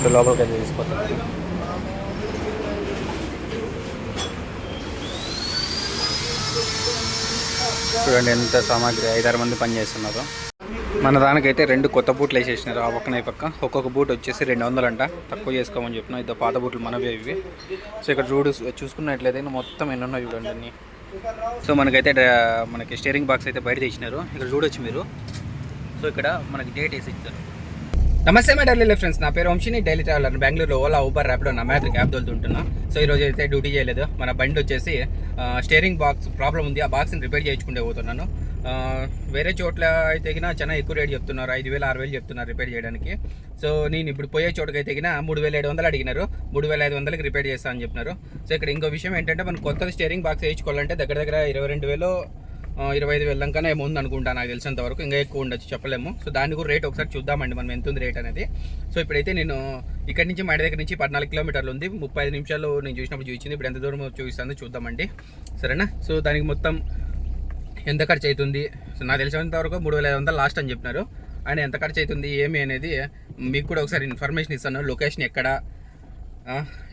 So లోపలికి అయితే తీసుకుపోతాం చూడండి ఎంత సామాగ్రి ఐదారు మంది పని చేస్తున్నారు. మన దానికైతే రెండు కొత్త బూట్లు వేసేసినారు ఆ పక్కన ఈ పక్క. ఒక్కొక్క బూట్ వచ్చేసి రెండు వందలంట. తక్కువ చేసుకోమని చెప్పిన ఇద్దరు పాత బూట్లు మనవే ఇవి. సో ఇక్కడ చూడు చూసుకున్నట్లయితే మొత్తం ఎన్నున్నాయి చూడండి అన్ని. సో మనకైతే మనకి స్టీరింగ్ బాక్స్ అయితే బయట తీసినారు ఇక్కడ చూడొచ్చు మీరు. సో ఇక్కడ మనకి డేట్ వేసి ఇచ్చారు. నమస్తే మై డైలీ ఫ్రెండ్స్. నా పేరు వంశీని. డైలీ ట్రావెలర్ బెంగళూరులో ఓలా ఊబర్ ర్యాపిడో నా మ్యాథ్రిక్ యాప్ తోలుతుంటున్నా. సో ఈరోజు రోజు అయితే డ్యూటీ చేయలేదు మన బండి వచ్చేసి స్టేరింగ్ బాక్స్ ప్రాబ్లం ఉంది. ఆ బాక్స్ని రిపేర్ చేయించుకుంటే పోతున్నాను. వేరే చోట్ల అయితే గిన చాలా ఎక్కువ రేట్ చెప్తున్నారు. ఐదు వేలు ఆరు వేలు చెప్తున్నారు రిపేర్ చేయడానికి. సో నేను ఇప్పుడు పోయే చోటుకైతే గిన మూడు వేల ఏడు వందలు అడిగినారు. మూడు వేల ఐదు వందలకి రిపేర్ చేస్తా అని చెప్పినారు. సో ఇక్కడ ఇంకో విషయం ఏంటంటే మనం కొత్త స్టేరింగ్ బాక్స్ వేయించుకోవాలంటే దగ్గర దగ్గర ఇరవై రెండు వేలు ఇరవై ఐదు వేల దాకానే ఏమో అనుకుంటా నాకు తెలిసినంత వరకు. ఇంకా ఎక్కువ ఉండొచ్చు చెప్పలేము. సో దాని కూడా రేట్ ఒకసారి చూద్దామండి మనం ఎంత ఉంది రేట్ అనేది. సో ఇప్పుడైతే నేను ఇక్కడి నుంచి మా దగ్గర నుంచి పద్నాలుగు కిలోమీటర్లు ఉంది. ముప్పై ఐదు నిమిషాలు నేను చూసినప్పుడు చూసింది ఇప్పుడు ఎంత దూరం చూపిస్తుంది చూద్దామండి. సరేనా? సో దానికి మొత్తం ఎంత ఖర్చు అవుతుంది? సో నాకు తెలిసినంత వరకు మూడు వేల ఐదు వందలు లాస్ట్ అని చెప్పినారు. ఆయన ఎంత ఖర్చు అవుతుంది ఏమి అనేది మీకు కూడా ఒకసారి ఇన్ఫర్మేషన్ ఇస్తాను. లొకేషన్ ఎక్కడ?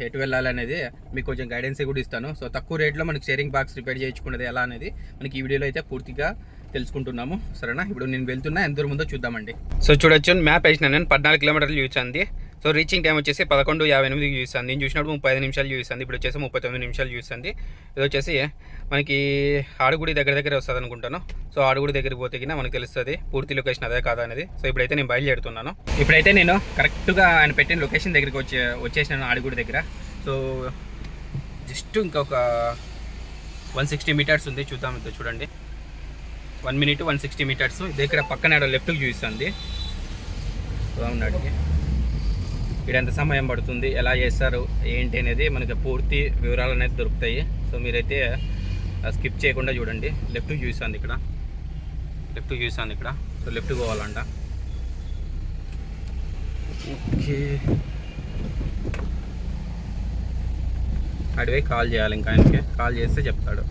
ఎటు వెళ్ళాలనేది మీకు కొంచెం గైడెన్స్ కూడా ఇస్తాను. సో తక్కువ రేట్లో మనకి షేరింగ్ బాక్స్ రిపేర్ చేయించుకున్నది ఎలా అనేది మనకి ఈ వీడియోలో అయితే పూర్తిగా తెలుసుకుంటున్నాము. సరేనా? ఇప్పుడు నేను వెళ్తున్నా ఎంత దూరం ఉందో చూద్దామండి. సో చూడొచ్చు మ్యాప్ వేసిన నేను పద్నాలుగు కిలోమీటర్లు చూసింది సో రీచింగ్ టైం వచ్చేసి పదకొండు యాభై ఎనిమిది చూస్తుంది నేను చూసినప్పుడు ముప్పై ఐదు నిమిషాలు చూపిస్తుంది. ఇప్పుడు వచ్చేసి ముప్పై తొమ్మిది నిమిషాలు చూపిస్తుంది. ఇది వచ్చేసి మనకి ఆడుగుడి దగ్గర దగ్గర వస్తుంది అనుకుంటాను. సో ఆడుగుడి దగ్గరికి పోతే కింద మనకు తెలుస్తుంది పూర్తి లొకేషన్ అదే కాదా అనేది. సో ఇప్పుడైతే నేను బయలుదేరుతున్నాను. ఇప్పుడైతే నేను కరెక్ట్గా ఆయన పెట్టిన లొకేషన్ దగ్గరికి వచ్చే వచ్చేసినాను ఆడుగుడి దగ్గర. సో జస్ట్ ఇంకొక వన్ సిక్స్టీ మీటర్స్ ఉంది. చూద్దాం చూడండి. One minute one sixty meters. దగ్గర పక్కన లెఫ్ట్కి చూపిస్తుంది. ఉన్నాడు ఎంత సమయం పడుతుంది ఎలా చేస్తారు ఏంటి అనేది మనకి పూర్తి వివరాలు అనేది దొరుకుతాయి. సో మీరైతే స్కిప్ చేయకుండా చూడండి. లెఫ్ట్ చూసాను ఇక్కడ. లెఫ్ట్ చూసాను ఇక్కడ. సో లెఫ్ట్ పోవాలంట. ఓకే. అడివే కాల్ చేయాలి ఇంకా ఆయనకి. కాల్ చేస్తే చెప్తాడు.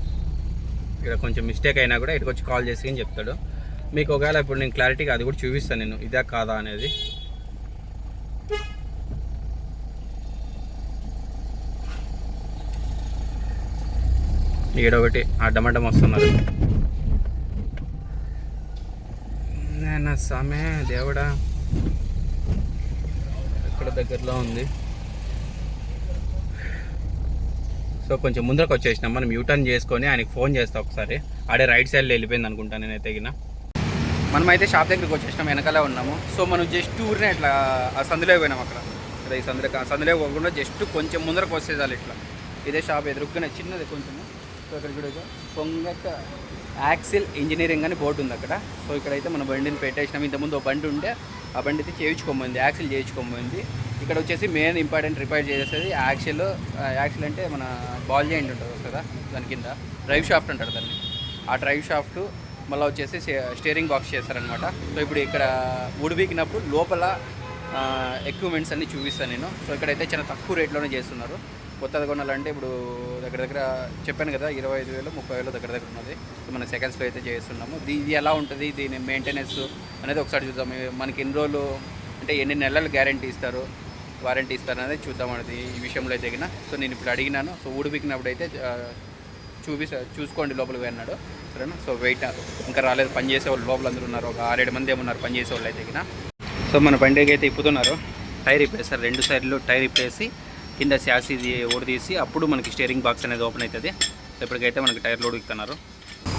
ఇక్కడ కొంచెం మిస్టేక్ అయినా కూడా ఇక్కడికి వచ్చి కాల్ చేసి అని చెప్తాడు. మీకు ఒకవేళ ఇప్పుడు నేను క్లారిటీగా అది కూడా చూపిస్తాను నేను. ఇదే కాదా అనేది. ఏడొకటి. అడ్డమడ్డం వస్తున్నారు. నేను సమే దేవుడా. ఇక్కడ దగ్గరలో ఉంది. సో కొంచెం ముందరకు వచ్చేసినాం. మనం యూటర్న్ చేసుకొని ఆయనకి ఫోన్ చేస్తా ఒకసారి. ఆడే రైట్ సైడ్లో వెళ్ళిపోయింది అనుకుంటాను నేనైతే గిన మనం అయితే షాప్ దగ్గరికి వచ్చేసినాం వెనకాలే ఉన్నాము. సో మనం జస్ట్ ఊరినే ఇట్లా ఆ సందులో పోయినాం అక్కడ. ఇక్కడ ఈ సందులో సందులో పోకుండా జస్ట్ కొంచెం ముందరకు వస్తే చాలు ఇట్లా. ఇదే షాప్ ఎదురుగానే చిన్నది కొంచెము. సో పొంగక యాక్సిల్ ఇంజనీరింగ్ అని బోర్డు ఉంది అక్కడ. సో ఇక్కడైతే మన బండిని పెట్టేసినాం. ఇంతకుముందు ఒక బండి ఉంటే ఆ బండి అయితే చేయించుకోబోయింది యాక్సిల్ చేయించుకోబోయింది ఇక్కడ వచ్చేసి మెయిన్ ఇంపార్టెంట్ రిపేర్ చేసేది యాక్సిల్. యాక్సిల్ అంటే మన బాల్ జాయింట్ ఉంటుంది కదా దాని కింద. డ్రైవ్ షాఫ్ట్ అంటారు దాన్ని. ఆ డ్రైవ్ షాఫ్ట్ మళ్ళీ వచ్చేసి స్టీరింగ్ బాక్స్ చేస్తారనమాట సో ఇప్పుడు ఇక్కడ ఉడిబికినప్పుడు లోపల ఎక్విప్మెంట్స్ అన్ని చూపిస్తాను నేను. సో ఇక్కడైతే చాలా తక్కువ రేట్లోనే చేస్తున్నారు. కొత్తది కొనాలంటే ఇప్పుడు దగ్గర దగ్గర చెప్పాను కదా ఇరవై ఐదు వేలు ముప్పై వేలు దగ్గర దగ్గర ఉన్నది. సో మనం సెకండ్స్లో అయితే చేస్తున్నాము. దీ- ఇది ఎలా ఉంటుంది? దీని మెయింటెనెన్స్ అనేది ఒకసారి చూద్దాం. మనకి ఎన్ని రోజులు అంటే ఎన్ని నెలలు గ్యారంటీ ఇస్తారు? వారంటీ ఇస్తారు అనేది చూద్దాం అనేది ఈ విషయంలో అయితే గిన. సో నేను ఇప్పుడు అడిగినాను. సో ఊడిపికినప్పుడు అయితే చూపి చూసుకోండి లోపలికి అన్నాడు. సరేనా? సో వెయిట్ ఇంకా రాలేదు. పని చేసే వాళ్ళు లోపల అందరూ ఉన్నారు. ఒక ఆరేడు మంది ఏమన్నారు పని చేసే వాళ్ళు అయితే సో మన బండికి అయితే ఇప్పుతున్నారు. టైర్ ఇప్పేస్తారు రెండు సైడ్లు టైర్ ఇప్పేసి కింద శాసి తీసి అప్పుడు మనకి స్టీరింగ్ బాక్స్ అనేది ఓపెన్ అవుతుంది. ఇప్పటికైతే మనకి టైర్లు ఉడుకుతున్నారు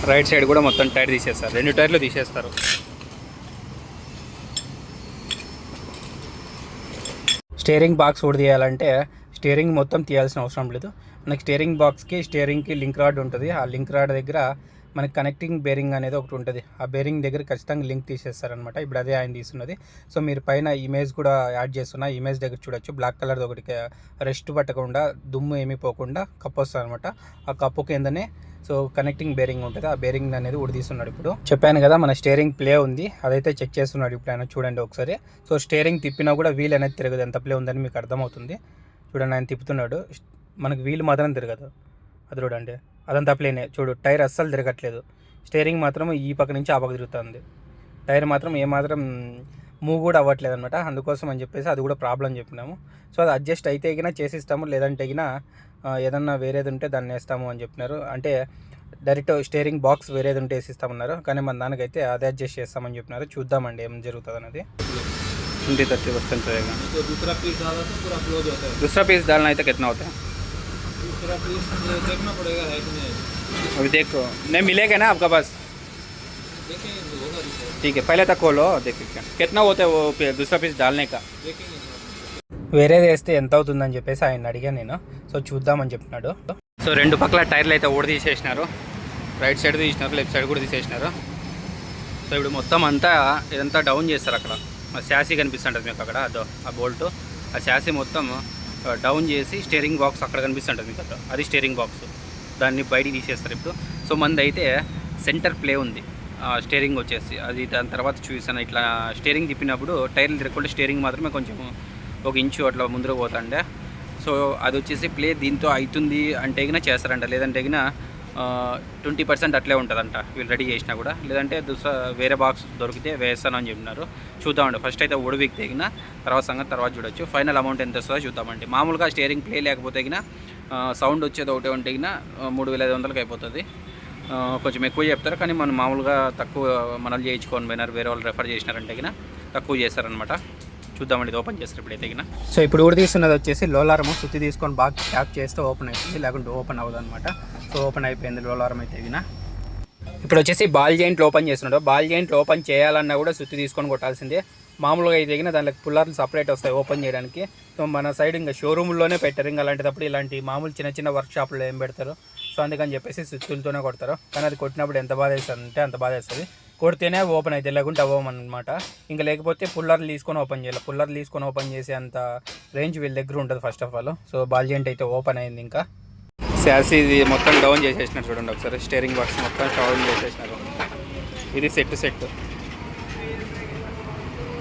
రైట్ సైడ్ కూడా మొత్తం టైర్ తీసేస్తారు. రెండు టైర్లు తీసేస్తారు. స్టీరింగ్ బాక్స్ తీయాలంటే స్టీరింగ్ మొత్తం తీయాల్సిన అవసరం లేదు. మనకి స్టీరింగ్ బాక్స్కి స్టీరింగ్కి లింక్ రాడ్ ఉంటుంది. ఆ లింక్ రాడ్ దగ్గర మనకి కనెక్టింగ్ బేరింగ్ అనేది ఒకటి ఉంటుంది. ఆ బేరింగ్ దగ్గర ఖచ్చితంగా లింక్ తీసేస్తారనమాట ఇప్పుడు అదే ఆయన తీస్తున్నది. సో మీరు పైన ఇమేజ్ కూడా యాడ్ చేస్తున్న ఇమేజ్ దగ్గర చూడొచ్చు. బ్లాక్ కలర్ ఒకటి రెస్ట్ పట్టకుండా దుమ్ము ఏమీ పోకుండా కప్పు వస్తుంది అనమాట ఆ కప్పు కిందనే సో కనెక్టింగ్ బేరింగ్ ఉంటుంది. ఆ బేరింగ్ అనేది ఉడదీస్తున్నాడు ఇప్పుడు. చెప్పాను కదా మన స్టేరింగ్ ప్లే ఉంది. అదైతే చెక్ చేస్తున్నాడు ఇప్పుడు ఆయన. చూడండి ఒకసారి. సో స్టేరింగ్ తిప్పినా కూడా వీల్ అనేది తిరగదు. ఎంత ప్లే ఉందని మీకు అర్థమవుతుంది. చూడండి ఆయన తిప్పుతున్నాడు. మనకు వీల్ మాత్రం తిరగదు. అది చూడండి. అదంతా ప్లేనే చూడు టైర్ అస్సలు తిరగట్లేదు స్టీరింగ్ మాత్రం ఈ పక్క నుంచి ఆ పక్క తిరుగుతుంది టైర్ మాత్రం ఏమాత్రం మూవ్ కూడా అవ్వట్లేదు అనమాట అందుకోసం అని చెప్పేసి అది కూడా ప్రాబ్లం చెప్పినాము సో అది అడ్జస్ట్ అయితే గిన చేసిస్తాము లేదంటే గిన ఆ, ఏదన్నా వేరేది ఉంటే దాన్ని వేస్తాము అని చెప్పినారు అంటే డైరెక్ట్ స్టేరింగ్ బాక్స్ వేరేది ఉంటే వేసిస్తామన్నారు కానీ మన దానికైతే అదే అడ్జస్ట్ చేస్తామని చెప్పినారు చూద్దామండి ఏం జరుగుతుంది అనేది ट्वेंटी थर्टी परसेंट रहेगा तो दूसरा पीस डाला तो पूरा क्लोज होता है दूसरा पीस डालना है तो कितना होता है दूसरा पीस देखना पड़ेगा है कि नहीं अभी देखो नहीं मिलेगा ना आपका पास देखेंगे तो होगा दूसरा ठीक है पहले तक खोलो देखिए क्या कितना होता है वो पे- दूसरा पीस डालने का देखेंगे వేరేది వేస్తే ఎంత అవుతుందని చెప్పేసి ఆయన అడిగాను నేను సో చూద్దామని చెప్పినాడు సో రెండు పక్కల టైర్లు అయితే ఊడ తీసేసినారు రైట్ సైడ్ తీసినారు లెఫ్ట్ సైడ్ కూడా తీసేసినారు సో ఇప్పుడు మొత్తం అంతా ఇదంతా డౌన్ చేస్తారు అక్కడ ఆ శాసీ కనిపిస్తుంటుంది మీకు అక్కడ అదో ఆ బోల్ట్ ఆ శాసీ మొత్తం ఆ, డౌన్ చేసి స్టీరింగ్ బాక్స్ అక్కడ కనిపిస్తుంటుంది మీకు అక్కడ. అది స్టీరింగ్ బాక్స్ దాన్ని బయటికి తీసేస్తారు ఇప్పుడు. సో మంది అయితే సెంటర్ ప్లే ఉంది స్టీరింగ్ వచ్చేసి. అది దాని తర్వాత చూసాను ఇట్లా స్టీరింగ్ తిప్పినప్పుడు టైర్లు తిరగకుండా స్టీరింగ్ మాత్రమే కొంచెం ఒక ఇంచు అట్లా ముందుకు పోతుండే. సో అది వచ్చేసి ప్లే దీంతో అవుతుంది అంటే గిన చేస్తారంట. లేదంటే గిన ట్వంటీ పర్సెంట్ అట్లే ఉంటుందంట వీళ్ళు రెడీ చేసినా కూడా. లేదంటే దుస వేరే బాక్స్ దొరికితే వేస్తాను అని చెప్పినారు. చూద్దామండి ఫస్ట్ అయితే ఉడవికి తెగిన తర్వాత సంగతి తర్వాత చూడొచ్చు. ఫైనల్ అమౌంట్ ఎంత వస్తుందో చూద్దామండి. మామూలుగా స్టేరింగ్ ప్లే లేకపోతే సౌండ్ వచ్చేది ఒకటే ఉంటే మూడు వేల ఐదు వందలకి అయిపోతుంది. కొంచెం ఎక్కువ చెప్తారు కానీ మనం మామూలుగా తక్కువ మనల్ని చేయించుకొని పోయినారు వేరే వాళ్ళు రెఫర్ చేసినారంటే తక్కువ చేస్తారనమాట చూద్దామండి ఇది ఓపెన్ చేస్తారు ఇప్పుడు గిన. సో ఇప్పుడు కూడా తీస్తున్నది వచ్చేసి లోలారము. సుత్తి తీసుకొని బాగా ట్యాప్ చేస్తే ఓపెన్ అవుతుంది లేకుంటే ఓపెన్ అవ్వదు అనమాట సో ఓపెన్ అయిపోయింది లోలారం అయితే గిన. ఇప్పుడు వచ్చేసి బాల్ జాయింట్ ఓపెన్ చేస్తున్నాడు. బాల్ జాయింట్ ఓపెన్ చేయాలన్నా కూడా సుత్తి తీసుకొని కొట్టాల్సిందే. మామూలుగా అయితే గిన దానికి పుల్లర్లు సపరేట్ వస్తాయి ఓపెన్ చేయడానికి. సో మన సైడ్ ఇంకా షోరూమ్లోనే పెట్టారు. ఇంకా అలాంటిటప్పుడు ఇలాంటి మామూలు చిన్న చిన్న వర్క్షాప్లో ఏం పెడతారు. సో అందుకని చెప్పేసి సుత్తులతోనే కొడతారు. కానీ అది కొట్టినప్పుడు ఎంత బాధ వేస్తుంది అంటే అంత బాధ వేస్తుంది కొడితేనే ఓపెన్ అవుతుంది లేకుంటే అవ్వమన్నమాట ఇంకా లేకపోతే పుల్లర్లు తీసుకొని ఓపెన్ చేయాలి. పుల్లర్లు తీసుకొని ఓపెన్ చేసే అంత రేంజ్ వీళ్ళ దగ్గర ఉంటుంది first of all so ball joint అయితే ఓపెన్ అయింది ఇంకా. శాసీ ఇది మొత్తం డౌన్ చేసేసినారు చూడండి ఒకసారి. స్టేరింగ్ బాక్స్ మొత్తం డౌన్ చేసేసినారు. ఇది సెట్ సెట్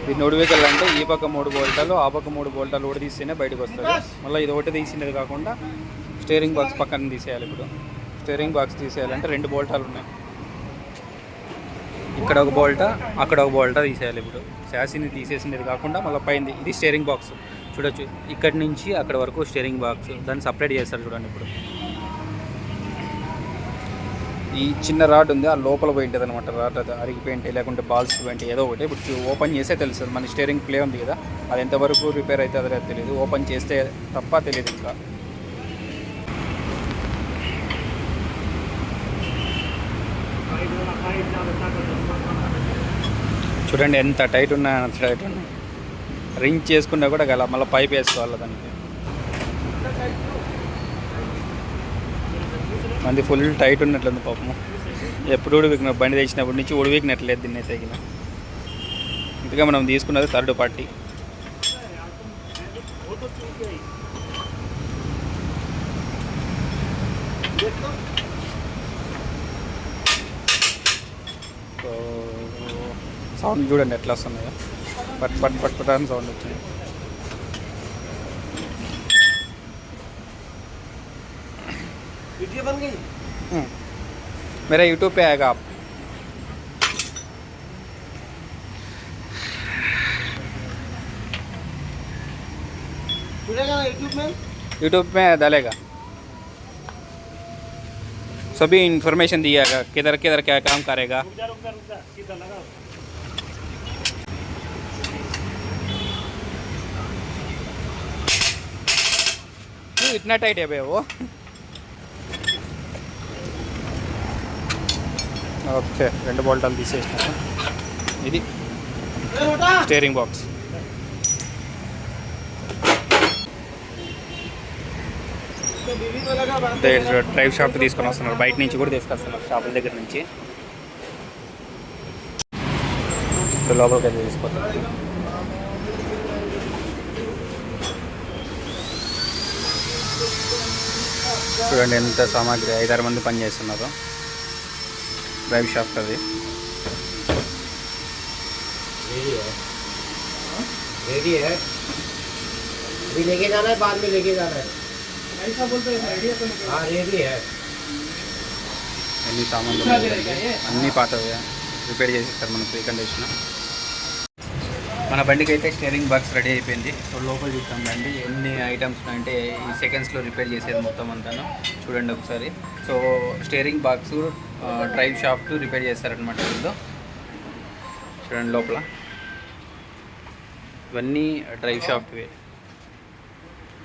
ఇది నొడివికల్ అంటే ఈ పక్క మూడు బోల్టాలు ఆ పక్క మూడు బోల్టాలు కూడా తీస్తేనే బయటకు వస్తారు. మళ్ళీ ఇది ఒకటి తీసినది కాకుండా స్టేరింగ్ బాక్స్ పక్కన తీసేయాలి ఇప్పుడు. స్టేరింగ్ బాక్స్ తీసేయాలంటే రెండు బోల్టాలు ఉన్నాయి. ఇక్కడ ఒక బోల్టా అక్కడ ఒక బోల్టా తీసేయాలి ఇప్పుడు. శాసీని తీసేసినది కాకుండా మళ్ళీ పైంది. ఇది స్టేరింగ్ బాక్స్. చూడొచ్చు. ఇక్కడి నుంచి అక్కడ వరకు స్టేరింగ్ బాక్స్. దాన్ని సపరేట్ చేస్తారు చూడండి ఇప్పుడు. ఈ చిన్న రాడ్ ఉంది. ఆ లోపల పోయింటుంది అనమాట రాడ్ అది అరిగిపోయింటే లేకుంటే బాల్స్ పోయింటే ఏదో ఒకటి. ఇప్పుడు ఓపెన్ చేస్తే తెలుస్తుంది. మన స్టీరింగ్ ప్లే ఉంది కదా. అది ఎంతవరకు రిపేర్ అవుతుందో అది తెలియదు ఓపెన్ చేస్తే తప్ప తెలియదు ఇంకా. చూడండి ఎంత టైట్ ఉన్నాయో అంత టైట్ ఉన్నాయి రింగ్ చేసుకున్నా కూడా గల మళ్ళీ పైప్ వేసుకోవాలి దానికి. మంది ఫుల్ టైట్ ఉన్నట్లుంది పాపము. ఎప్పుడు ఉడివికిన బండి తెచ్చినప్పటి నుంచి ఉడివికినట్లేదు దీన్ని అయితే తగిన ఇంతగా మనం తీసుకున్నది థర్డ్ పార్టీ. సౌండ్ చూడండి ఎట్లా వస్తున్నాయో పట్ పట్ పట్ పట్ అని సౌండ్ వచ్చింది वीडियो बन गई हम्म। मेरा यूट्यूब पे आएगा आप जुड़ेगा ना यूट्यूब में यूट्यूब में डालेगा सभी इंफॉर्मेशन दिएगा किधर किधर क्या काम करेगा क्यों इतना टाइट ఇట్నా టైట్ అయిపోయావు ఓకే రెండు బోల్టాలు తీసేసిన. ఇది స్టేరింగ్ బాక్స్. డ్రైవ్ షాప్ తీసుకొని వస్తున్నారు. బయట నుంచి కూడా తీసుకొస్తున్నారు షాపుల దగ్గర నుంచి. లోపలికి అయితే తీసుకొస్తున్నారు. చూడండి ఎంత సామాగ్రి ఐదారు మంది పని చేస్తున్నారు డ్రైవ్ షాప్ అది रेडी है रेडी है अभी लेके जाना है बाद में लेके जाना है ऐसा बोलते हैं रेडी है हाँ रेडी है అన్ని సామాన్లు ఉన్నాయి. అన్నీ పాతవి రిపేర్ చేసేస్తారు మన ప్రీ కండిషన్ మన బండికి అయితే స్టీరింగ్ బాక్స్ రెడీ అయిపోయింది. సో లోపల చూద్దాం బండి ఎన్ని ఐటమ్స్ అంటే ఈ సెకండ్స్లో రిపేర్ చేసేది మొత్తం అంతాను. చూడండి ఒకసారి. So steering box drive shaft repair చేస్తారనమాట వీళ్ళు. చూడండి లోపల. ఇవన్నీ డ్రైవ్ షాఫ్ట్వే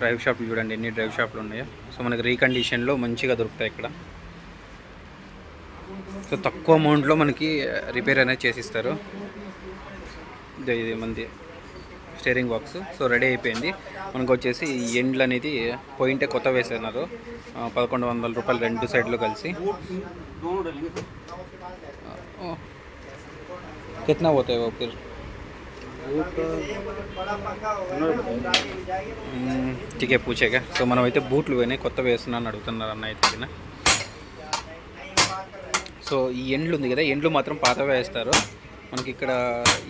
డ్రైవ్ షాప్లు చూడండి ఎన్ని డ్రైవ్ షాప్లు ఉన్నాయో. సో మనకి రీకండిషన్లో మంచిగా దొరుకుతాయి ఇక్కడ. సో తక్కువ అమౌంట్లో మనకి రిపేర్ అనేది చేసిస్తారు. ఇదే ఇది మంది స్టీరింగ్ బాక్స్ సో రెడీ అయిపోయింది మనకు వచ్చేసి ఈ ఎండ్లు అనేది పోయింటే కొత్త వేసేస్తున్నారు ఆ, పదకొండు వందల రూపాయలు రెండు సైడ్లు కలిసి ఓ. कितना होता है वो फिर మ్మ్, ఠీకే పూచేగా సో మనం అయితే బూట్లు పోయినాయి కొత్త వేస్తున్నాను అడుగుతున్నారు అన్న అయితే ఈయన. సో ఈ ఎండ్లు ఉంది కదా ఎండ్లు మాత్రం పాతవే వేస్తారు మనకి ఇక్కడ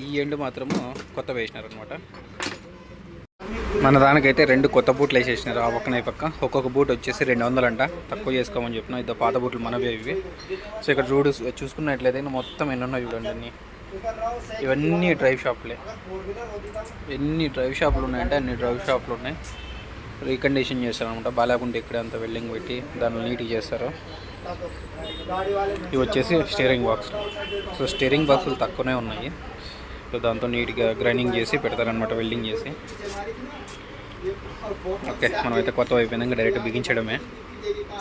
ఈ ఎండు మాత్రము కొత్త వేసినారనమాట మన దానికైతే రెండు కొత్త బూట్లు వేసేసినారు ఆ పక్కన ఈ పక్క. ఒక్కొక్క బూట్ వచ్చేసి రెండు వందలంట తక్కువ చేసుకోమని చెప్పిన ఇద్దరు పాత బూట్లు మనవే ఇవి. సో ఇక్కడ చూడు చూసుకున్నట్లయితే మొత్తం ఎన్నున్నాయి చూడండి ఇవన్నీ డ్రైవ్ షాప్లే. ఎన్ని డ్రైవ్ షాపులు ఉన్నాయంటే అన్ని డ్రైవ్ షాపులు ఉన్నాయి. రీకండిషన్ చేస్తారు అనమాట ఇక్కడ అంత వెల్డింగ్ పెట్టి దాన్ని నీట్గా చేస్తారు ఇవి వచ్చేసి స్టీరింగ్ బాక్స్ సో స్టీరింగ్ బాక్సులు తక్కువనే ఉన్నాయి. సో దాంతో నీట్గా గ్రైండింగ్ చేసి పెడతారనమాట వెల్డింగ్ చేసి. ఓకే మనం అయితే కొత్త అయిపోయింది డైరెక్ట్ బిగించడమే.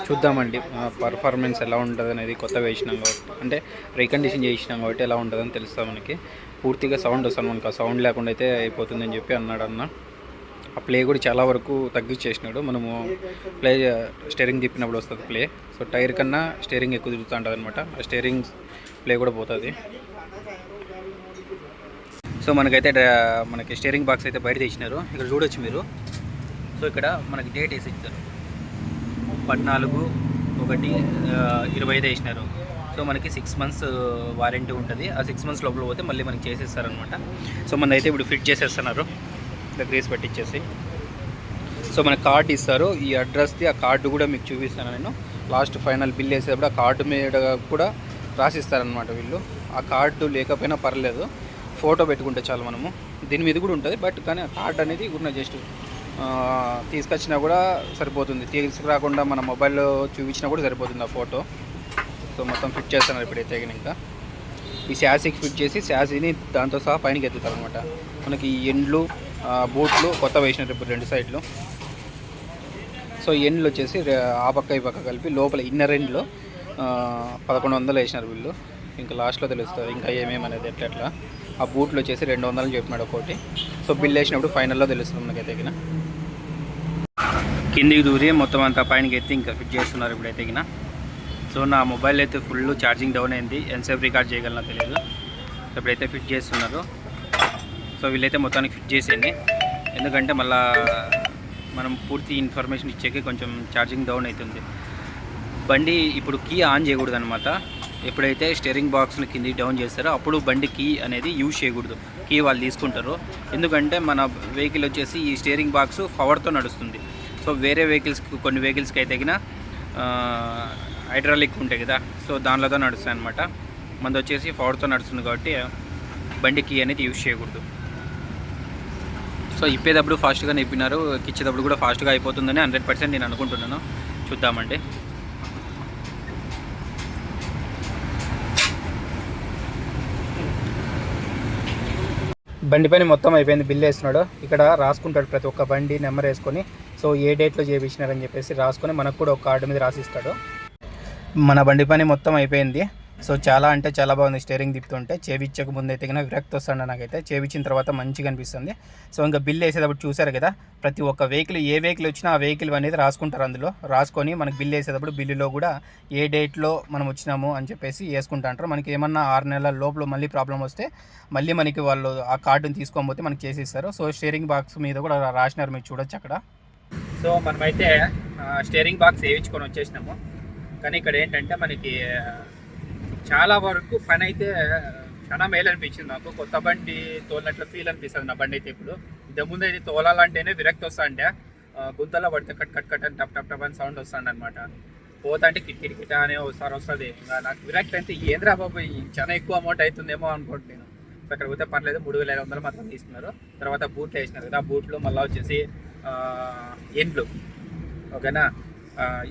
చూద్దామండి పర్ఫార్మెన్స్ ఎలా ఉంటుంది అనేది కొత్త వేసినాం కాబట్టి. అంటే రీకండిషన్ చేసినాం కాబట్టి ఎలా ఉంటుందని తెలుస్తాం మనకి. పూర్తిగా సౌండ్ వస్తుంది మనకు. ఆ సౌండ్ లేకుండా అయితే అయిపోతుందని చెప్పి అన్నాడు అన్న. ఆ ప్లే కూడా చాలా వరకు తగ్గించేసినాడు. మనము ప్లే స్టేరింగ్ uh, తిప్పినప్పుడు వస్తుంది ప్లే సో టైర్ కన్నా స్టేరింగ్ ఎక్కువ తిరుగుతూ ఉంటుంది అనమాట ఆ స్టేరింగ్ ప్లే కూడా పోతుంది. సో మనకైతే మనకి స్టేరింగ్ బాక్స్ అయితే బయట తెచ్చినారు. ఇక్కడ చూడొచ్చు మీరు. సో ఇక్కడ మనకి డేట్ వేసి ఇచ్చారు పద్నాలుగు ఒకటి uh, ఇరవై ఐదు వేసినారు. సో మనకి సిక్స్ మంత్స్ వారంటీ ఉంటుంది. ఆ సిక్స్ మంత్స్ లోపల పోతే మళ్ళీ మనకి చేసేస్తారనమాట సో మన అయితే ఇప్పుడు ఫిట్ చేసేస్తున్నారు. గ్రేస్ పెట్టించేసి సో మనకి కార్డు ఇస్తారు. ఈ అడ్రస్ది ఆ కార్డు కూడా మీకు చూపిస్తాను నేను. లాస్ట్ ఫైనల్ బిల్ వేసేటప్పుడు ఆ కార్డు మీద కూడా రాసిస్తారనమాట వీళ్ళు. ఆ కార్డు లేకపోయినా పర్లేదు. ఫోటో పెట్టుకుంటే చాలు మనము. దీని మీద కూడా ఉంటుంది. బట్ కానీ ఆ కార్డు అనేది ఉన్న జస్ట్ తీసుకొచ్చినా కూడా సరిపోతుంది. తీసుకురాకుండా మన మొబైల్లో చూపించినా కూడా సరిపోతుంది ఆ ఫోటో. సో మొత్తం ఫిట్ చేస్తున్నారు ఇప్పుడైతే ఇంకా. ఈ శాసీకి ఫిట్ చేసి శాసీని దాంతో సహా పైనకి ఎత్తుతారు అనమాట మనకి ఈ ఎండ్లు బూట్లు కొత్త వేసినారు ఇప్పుడు రెండు సైడ్లు. సో ఈ ఎండ్లు వచ్చేసి ఆ పక్క ఈ పక్క కలిపి లోపల ఇన్నర్ ఎండ్లో పదకొండు వందలు వేసినారు వీళ్ళు. ఇంకా లాస్ట్లో తెలుస్తుంది ఇంకా ఏమేమి అనేది ఎట్లా ఎట్లా. ఆ బూట్లు వచ్చేసి రెండు వందలు చెప్పినాడు ఒకటి. సో బిల్ వేసినప్పుడు ఫైనల్లో తెలుస్తుంది మనకైతే ఎగిన కిందికి దూరి మొత్తం అంతా పైనకి ఎత్తి ఇంకా ఫిట్ చేస్తున్నారు ఇప్పుడైతే ఎగిన సో నా మొబైల్ అయితే ఫుల్ ఛార్జింగ్ డౌన్ అయింది. ఎంతసేపు రికార్డ్ చేయగలనో తెలియదు. ఇప్పుడైతే ఫిట్ చేస్తున్నారు. సో వీళ్ళైతే మొత్తానికి ఫిట్ చేసేయండి. ఎందుకంటే మళ్ళా మనం పూర్తి ఇన్ఫర్మేషన్ ఇచ్చేకి కొంచెం ఛార్జింగ్ డౌన్ అవుతుంది. బండి ఇప్పుడు కీ ఆన్ చేయకూడదు అనమాట ఎప్పుడైతే స్టీరింగ్ బాక్స్ని కింది డౌన్ చేస్తారో అప్పుడు బండి కీ అనేది యూజ్ చేయకూడదు. కీ వాళ్ళు తీసుకుంటారు. ఎందుకంటే మన వెహికల్ వచ్చేసి ఈ స్టీరింగ్ బాక్స్ పవర్తో నడుస్తుంది. సో వేరే వెహికల్స్ కొన్ని వెహికల్స్కి అయితే తగిన హైడ్రాలిక్ ఉంటాయి కదా. సో దానిలోతో నడుస్తాయి అనమాట మనది వచ్చేసి పవర్తో నడుస్తుంది కాబట్టి బండి కీ అనేది యూజ్ చేయకూడదు. సో ఇప్పేటప్పుడు ఫాస్ట్గా ఇప్పినారు ఇచ్చేటప్పుడు కూడా ఫాస్ట్గా అయిపోతుందని హండ్రెడ్ పర్సెంట్ నేను అనుకుంటున్నాను. చూద్దామండి. బండి పని మొత్తం అయిపోయింది బిల్ వేస్తున్నాడు. ఇక్కడ రాసుకుంటాడు ప్రతి ఒక్క బండి నెంబర్ వేసుకొని. సో ఏ డేట్లో చేయించినారని చెప్పేసి రాసుకొని మనకు కూడా ఒక కార్డు మీద రాసిస్తాడు. మన బండి పని మొత్తం అయిపోయింది. సో చాలా అంటే చాలా బాగుంది స్టీరింగ్ తిప్పుతుంటే. చేవిచ్చక ముందు అయితే కనుక విరక్తి వస్తాడు నాకైతే. చేవిచ్చిన తర్వాత మంచిగా అనిపిస్తుంది. సో ఇంకా బిల్ వేసేటప్పుడు చూసారు కదా ప్రతి ఒక్క వెహికల్ ఏ వెహికల్ వచ్చినా ఆ వెహికల్ అనేది రాసుకుంటారు అందులో. రాసుకొని మనకి బిల్ వేసేటప్పుడు బిల్లులో కూడా ఏ డేట్లో మనం వచ్చినాము అని చెప్పేసి వేసుకుంటా అంటారు మనకి ఏమన్నా ఆరు నెలల లోపల మళ్ళీ ప్రాబ్లం వస్తే మళ్ళీ మనకి వాళ్ళు ఆ కార్డుని తీసుకొని పోతే మనకి చేసేస్తారు. సో స్టీరింగ్ బాక్స్ మీద కూడా రాసినారు మీరు చూడొచ్చు అక్కడ. సో మనమైతే స్టీరింగ్ బాక్స్ వేయించుకొని వచ్చేసినాము. కానీ ఇక్కడ ఏంటంటే మనకి చాలా వరకు పని అయితే చాలా మేలు అనిపించింది నాకు. కొత్త బండి తోలినట్లు ఫీల్ అనిపిస్తుంది నా బండి అయితే ఇప్పుడు. ఇంతకుముందు అయితే తోలాలంటేనే విరక్తి వస్తాండే. గుంతలో పడితే కట్ కట్ కట్ అని టప్ టప్ టప్ అని సౌండ్ వస్తాడు అనమాట పోతంటే కిటికిట అనే ఒకసారి వస్తుంది. నాకు విరక్తి అయితే ఏంద్రా బాబు ఈ చాలా ఎక్కువ అమౌంట్ అవుతుందేమో అనుకోండి నేను అక్కడ పోతే పర్లేదు మూడు వేల ఐదు వందలు మాత్రం తీసుకున్నారు. తర్వాత బూట్లు వేసినారు కదా ఆ బూట్లు మళ్ళీ వచ్చేసి ఎండ్లు ఓకేనా?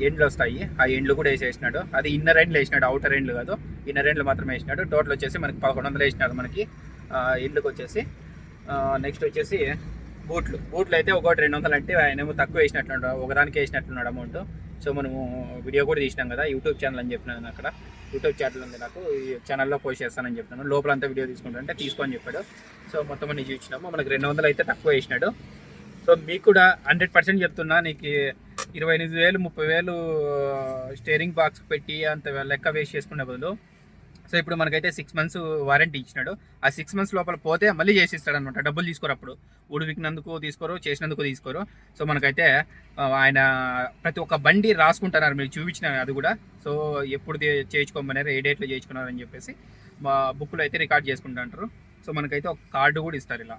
ఎండ్లు వస్తాయి. ఆ ఎండ్లు కూడా వేసేసినాడు. అది ఇన్నర్ ఎండ్లు వేసినాడు. అవుటర్ ఎండ్లు కాదు. ఇన్నర్ ఎండ్లు మాత్రమే వేసినాడు. టోటల్ వచ్చేసి మనకి పదకొండు వందలు వేసినాడు మనకి. ఎండ్లకు వచ్చేసి. నెక్స్ట్ వచ్చేసి బూట్లు. బూట్లు అయితే ఒకటి రెండు వందలు అంటే ఆయన ఏమో తక్కువ వేసినట్లున్నాడు. ఒకదానికి వేసినట్లున్నాడు అమౌంట్. సో మనము వీడియో కూడా తీసినాం కదా. యూట్యూబ్ ఛానల్ అని చెప్పినాను అక్కడ. యూట్యూబ్ ఛానల్ ఉంది నాకు. ఈ ఛానల్లో పోస్ట్ చేస్తానని చెప్తాను లోపల అంతా వీడియో తీసుకుంటానంటే తీసుకోని చెప్పాడు. సో మొత్తం అన్ని చూసినాము. మనకి రెండు వందలు అయితే తక్కువ వేసినాడు. సో మీకు కూడా హండ్రెడ్ పర్సెంట్ చెప్తున్నా. నీకు ఇరవై ఎనిమిది వేలు ముప్పై వేలు స్టేరింగ్ బాక్స్ పెట్టి అంత లెక్క వేస్ట్ చేసుకునే బదులు సో ఇప్పుడు మనకైతే సిక్స్ మంత్స్ వారంటీ ఇచ్చినాడు. ఆ సిక్స్ మంత్స్ లోపల పోతే మళ్ళీ చేసిస్తాడు అనమాట డబ్బులు తీసుకోరు అప్పుడు. ఉడికినందుకు తీసుకోరు చేసినందుకు తీసుకోరు. సో మనకైతే ఆయన ప్రతి ఒక్క బండి రాసుకుంటున్నారు. మీరు చూపించిన అది కూడా. సో ఎప్పుడు చేయించుకోమన్నారు ఏ డేట్లో చేయించుకున్నారు అని చెప్పేసి మా బుక్లో అయితే రికార్డ్ చేసుకుంటుంటారు సో మనకైతే ఒక కార్డు కూడా ఇస్తారు ఇలా.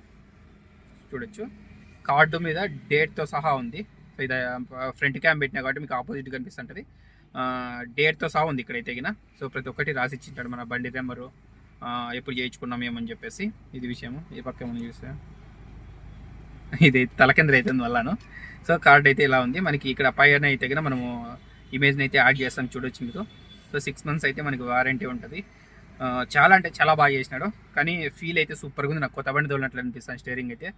చూడొచ్చు. కార్డు మీద డేట్తో సహా ఉంది. ఇది ఫ్రంట్ క్యామ్ పెట్టినా కాబట్టి మీకు ఆపోజిట్ కనిపిస్తుంటుంది. డేట్తో సహా ఉంది ఇక్కడైతే గిన. సో ప్రతి ఒక్కటి రాసి ఇచ్చింటాడు మన బండి నెంబరు. ఎప్పుడు చేయించుకున్నాం ఏమని చెప్పేసి ఇది విషయము. ఈ పక్క ఏమని చూస్తే ఇది తలకిందలు అయితే వల్లను. సో కార్డ్ అయితే ఇలా ఉంది. మనకి ఇక్కడ పైన అయితే కనుక మనము ఇమేజ్ని అయితే యాడ్ చేస్తాం చూడొచ్చు మీరు సో సిక్స్ మంత్స్ అయితే మనకి వారంటీ ఉంటుంది. చాలా అంటే చాలా బాగా చేసినాడు. కానీ ఫీల్ అయితే సూపర్గా ఉంది. నాకు కొత్త బండి తోలినట్లు అనిపిస్తుంది స్టేరింగ్ అయితే.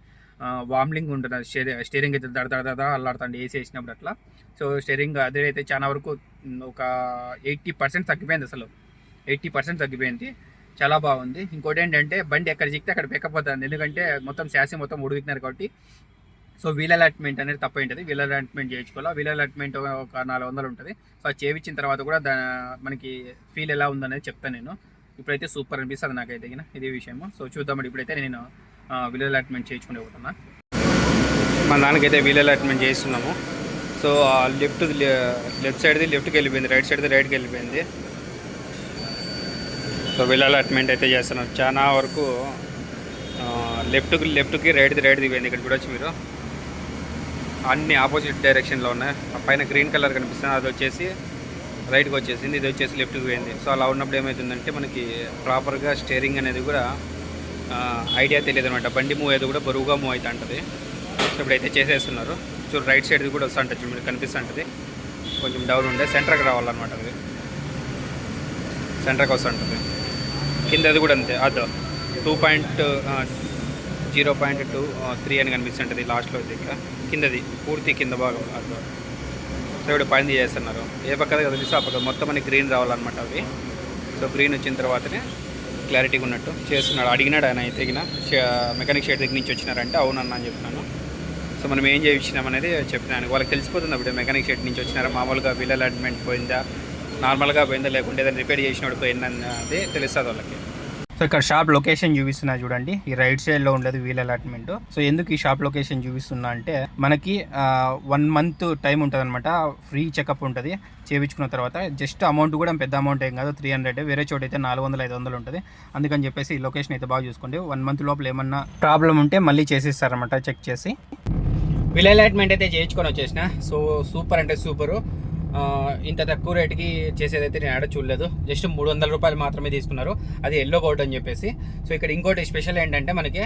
వామ్లింగ్ ఉంటుంది. స్టేరింగ్ అయితే దడ దడ దడ అల్లాడుతుంది ఏసీ వేసినప్పుడు అట్లా. సో స్టేరింగ్ అదే అయితే చాలా వరకు ఒక ఎయిటీ పర్సెంట్ తగ్గిపోయింది అసలు. ఎయిటీ పర్సెంట్ తగ్గిపోయింది. చాలా బాగుంది. ఇంకోటి ఏంటంటే బండి ఎక్కడ చిక్కితే అక్కడ పెక్కపోతుంది ఎందుకంటే మొత్తం శాసి మొత్తం ఉడికినారు కాబట్టి. సో వీల్ అలాట్మెంట్ అనేది తప్ప ఉంటుంది. వీల్ అలాట్మెంట్ చేయించుకోవాలి? వీల్ అలాట్మెంట్ ఒక నాలుగు వందలు ఉంటుంది. సో అది చేయించిన తర్వాత కూడా దా మనకి ఫీల్ ఎలా ఉందనేది చెప్తాను నేను. ఇప్పుడైతే సూపర్ అనిపిస్తుంది నాకైతే గిన. ఇదే విషయము. సో చూద్దామండి ఇప్పుడైతే నేను వీల్ అలాట్మెంట్ చేయించుకునే పోతున్నా. మన దానికైతే వీల్ అలాట్మెంట్ చేస్తున్నాము. సో లెఫ్ట్ లెఫ్ట్ సైడ్ది లెఫ్ట్కి వెళ్ళిపోయింది రైట్ సైడ్ది రైట్కి వెళ్ళిపోయింది. సో వీల్ అలాట్మెంట్ అయితే చేస్తున్నాం. చాలా వరకు లెఫ్ట్కి లెఫ్ట్కి రైట్ది రైట్ దిగిపోయింది ఇక్కడ చూడొచ్చు మీరు. అన్ని ఆపోజిట్ డైరెక్షన్లో ఉన్నాయి. ఆ పైన గ్రీన్ కలర్ కనిపిస్తుంది. అది వచ్చేసి రైట్కి వచ్చేసింది ఇది వచ్చేసి లెఫ్ట్కి పోయింది. సో అలా ఉన్నప్పుడు ఏమవుతుందంటే మనకి ప్రాపర్గా స్టేరింగ్ అనేది కూడా ఐడియా తెలియదు అనమాట బండి మూవ్ అయితే కూడా బరువుగా మూవ్ అవుతూ ఉంటుంది. సో ఇప్పుడైతే చేసేస్తున్నారు. చూడు రైట్ సైడ్ది కూడా వస్తూ ఉంటుంది మీరు కనిపిస్తుంటుంది. కొంచెం డౌన్ ఉండే సెంటర్కి రావాలన్నమాట అది. సెంటర్కి వస్తుంటుంది కిందది కూడా అంతే అదో. Two point zero point two three అని కనిపిస్తుంటుంది లాస్ట్లో దగ్గర కిందది పూర్తి కింద భాగం అదో. సో ఇప్పుడు పైన చేస్తున్నారు ఏ పక్క కదిలిస్తే ఆ పక్క మొత్తం మనకి గ్రీన్ రావాలన్నమాట అవి. సో గ్రీన్ వచ్చిన తర్వాతనే క్లారిటీగా ఉన్నట్టు చేస్తున్నాడు. అడిగినాడు ఆయన అయితే మెకానిక్ షెడ్ దగ్గర నుంచి వచ్చినారంటే అవునన్నా అని చెప్తున్నాను. సో మనం ఏం చేయించినాం అనేది చెప్పినాను వాళ్ళకి తెలిసిపోతుంది అప్పుడు మెకానిక్ షెడ్ నుంచి వచ్చినారా? మామూలుగా వీల్ అలాట్మెంట్ పోయిందా? నార్మల్గా పోయిందా? లేకుంటే ఏదైనా రిపేర్ చేసినప్పుడు పోయిందా? అన్నది తెలుస్తుంది వాళ్ళకి. సో ఇక్కడ షాప్ లొకేషన్ చూపిస్తున్నా చూడండి. ఈ రైట్ సైడ్లో ఉండదు వీల్ అలాట్మెంట్. సో ఎందుకు ఈ షాప్ లొకేషన్ చూపిస్తున్నా అంటే మనకి వన్ మంత్ టైం ఉంటుంది అనమాట ఫ్రీ చెకప్ ఉంటుంది. చేయించుకున్న తర్వాత జస్ట్ అమౌంట్ కూడా పెద్ద అమౌంట్ ఏం కాదు. త్రీ హండ్రెడ్ వేరే చోట అయితే నాలుగు వందలు ఐదు వందలు ఉంటుంది. అందుకని చెప్పేసి ఈ లొకేషన్ అయితే బాగా చూసుకోండి. వన్ మంత్ లోపల ఏమన్నా ప్రాబ్లం ఉంటే మళ్ళీ చేసేస్తారనమాట చెక్ చేసి. వీల్ అలాట్మెంట్ అయితే చేయించుకొని వచ్చేసిన. సో సూపర్ అంటే సూపరు. ఇంత తక్కువ రేటుకి చేసేదైతే నేను ఆడ చూడలేదు. జస్ట్ మూడు వందల రూపాయలు మాత్రమే తీసుకున్నారు. అది ఎల్లో బోర్డ్ అని చెప్పేసి. సో ఇక్కడ ఇంకోటి స్పెషల్ ఏంటంటే మనకి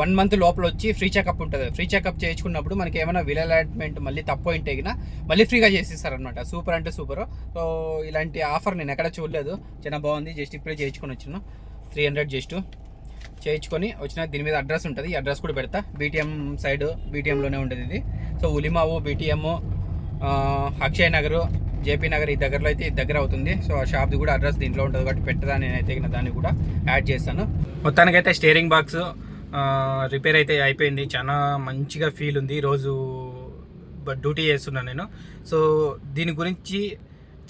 వన్ మంత్ లోపల వచ్చి ఫ్రీ చెకప్ ఉంటుంది. ఫ్రీ చెకప్ చేయించుకున్నప్పుడు మనకి ఏమైనా వీల్ అలాట్మెంట్ మళ్ళీ తప్పు ఉంటే గిన మళ్ళీ ఫ్రీగా చేసిస్తారనమాట సూపర్ అంటే సూపర్. సో ఇలాంటి ఆఫర్ నేను ఎక్కడ చూడలేదు. చాలా బాగుంది. జస్ట్ ఇప్పుడే చేయించుకొని వచ్చాను. త్రీ హండ్రెడ్ జస్ట్ చేయించుకొని వచ్చిన. దీని మీద అడ్రస్ ఉంటుంది. ఈ అడ్రస్ కూడా పెడతా. బీటీఎం సైడ్ బీటీఎంలోనే ఉంటుంది ఇది. సో ఉలిమావు బీటీఎం అక్షయ్ నగర్ జేపీ నగర్ ఈ దగ్గరలో అయితే దగ్గర అవుతుంది. సో ఆ షాప్ది కూడా అడ్రస్ దీంట్లో ఉంటుంది కాబట్టి పెట్టదా నేనైతే దాన్ని కూడా యాడ్ చేస్తాను. మొత్తానికైతే స్టీరింగ్ బాక్స్ రిపేర్ అయితే అయిపోయింది. చాలా మంచిగా ఫీల్ ఉంది. ఈరోజు డ్యూటీ చేస్తున్నాను నేను. సో దీని గురించి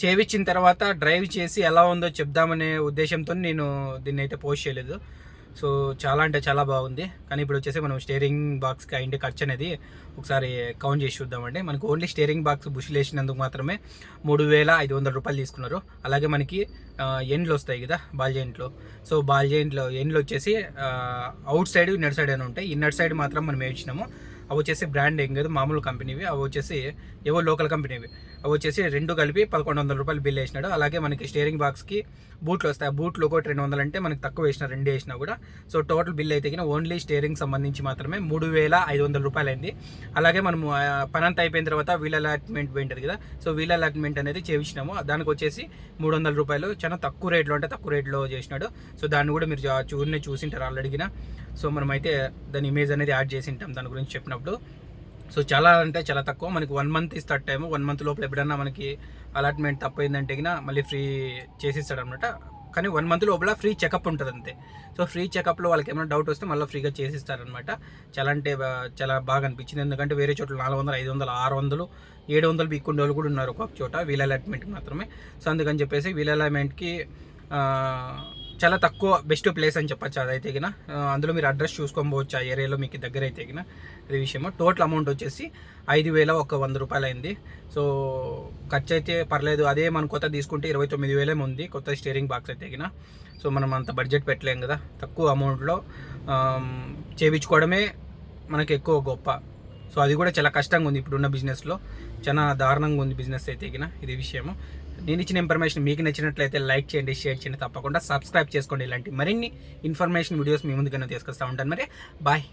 చేయించిన తర్వాత డ్రైవ్ చేసి ఎలా ఉందో చెప్దామనే ఉద్దేశంతో నేను దీన్ని అయితే పోస్ట్ చేయలేదు. సో చాలా అంటే చాలా బాగుంది. కానీ ఇప్పుడు వచ్చేసి మనం స్టీరింగ్ బాక్స్కి అయిండే ఖర్చు అనేది ఒకసారి కౌంట్ చేసి చూద్దామండి. మనకు ఓన్లీ స్టీరింగ్ బాక్స్ బుషులు వేసినందుకు మాత్రమే మూడు వేల ఐదు వందల రూపాయలు తీసుకున్నారు. అలాగే మనకి ఎండ్లు వస్తాయి కదా బాల్ జాయింట్లు సో బాల్ జాయింట్లో ఎండ్లు వచ్చేసి అవుట్ సైడ్ ఇన్నర్ సైడ్ అని ఉంటాయి. ఇన్నర్ సైడ్ మాత్రం మనం వేయించినాము. అవి వచ్చేసి బ్రాండ్ ఏం కాదు మామూలు కంపెనీవి అవి వచ్చేసి ఏవో లోకల్ కంపెనీవి అవి వచ్చేసి రెండు కలిపి పదకొండు వందల రూపాయలు బిల్ వేసినాడు. అలాగే మనకి స్టీరింగ్ బాక్స్కి బూట్లు వస్తాయి. ఆ బూట్లు ఒకటి రెండు వందలు అంటే మనకి తక్కువ వేసిన రెండు వేసినా కూడా. సో టోటల్ బిల్ అయితే ఓన్లీ స్టీరింగ్ సంబంధించి మాత్రమే మూడు వేల ఐదు వందల రూపాయలు అయింది అలాగే మనము ఆ, పని అంతా అయిపోయిన తర్వాత వీల్ అలాట్మెంట్ పోయింటుంది కదా. సో వీల్ అలాట్మెంట్ అనేది చేయించినాము. దానికి వచ్చేసి మూడు వందల రూపాయలు. చాలా తక్కువ రేట్లో అంటే తక్కువ రేట్లో చేసినాడు. సో దాన్ని కూడా మీరు చూ- చూడనే చూసింటారు ఆల్రెడీగా సో మనమైతే దాని ఇమేజ్ అనేది యాడ్ చేసి ఉంటాం. దాని గురించి చెప్పినప్పుడు. సో చాలా అంటే చాలా తక్కువ. మనకి వన్ మంత్ ఇస్తాడు టైము వన్ మంత్ లోపల ఎప్పుడన్నా మనకి అలాట్మెంట్ తప్పైందంటే గిన మళ్ళీ ఫ్రీ చేసిస్తాడు అనమాట కానీ వన్ మంత్ లోపల ఫ్రీ చెకప్ ఉంటుంది అంతే. సో ఫ్రీ చెకప్లో వాళ్ళకి ఏమైనా డౌట్ వస్తే మళ్ళీ ఫ్రీగా చేసిస్తారనమాట చాలా అంటే చాలా బాగా అనిపించింది. ఎందుకంటే వేరే చోట్ల నాలుగు వందలు ఐదు వందలు ఆరు వందలు ఏడు వందలు బిక్కుండే వాళ్ళు కూడా ఉన్నారు ఒక్కొక్క చోట. వీల్ అలాట్మెంట్కి మాత్రమే. సో అందుకని చెప్పేసి వీల్ అలాట్మెంట్కి చాలా తక్కువ బెస్ట్ ప్లేస్ అని చెప్పచ్చు అదైతే గిన. అందులో మీరు అడ్రస్ చూసుకోబోవచ్చు ఆ ఏరియాలో మీకు దగ్గర అయితే గిన. అది విషయము. టోటల్ అమౌంట్ వచ్చేసి ఐదు వేల ఒక వంద రూపాయలు అయింది సో ఖర్చు అయితే పర్లేదు. అదే మనం కొత్త తీసుకుంటే ఇరవై తొమ్మిది వేలేమో ఉంది. కొత్త స్టీరింగ్ బాక్స్ అయితే గిన. సో మనం అంత బడ్జెట్ పెట్టలేం కదా. తక్కువ అమౌంట్లో చేయించుకోవడమే మనకి ఎక్కువ గొప్ప. సో అది కూడా చాలా కష్టంగా ఉంది ఇప్పుడున్న బిజినెస్లో చాలా దారుణంగా ఉంది బిజినెస్ అయితే గిన. ఇది విషయము. నేను ఇచ్చిన ఇన్ఫర్మేషన్ మీకు నచ్చినట్లయితే లైక్ చేయండి షేర్ చేయండి తప్పకుండా సబ్స్క్రైబ్ చేసుకోండి. ఇలాంటి మరిన్ని ఇన్ఫర్మేషన్ వీడియోస్ మీ ముందుగానే తీసుకొస్తా ఉంటాను మరి. బాయ్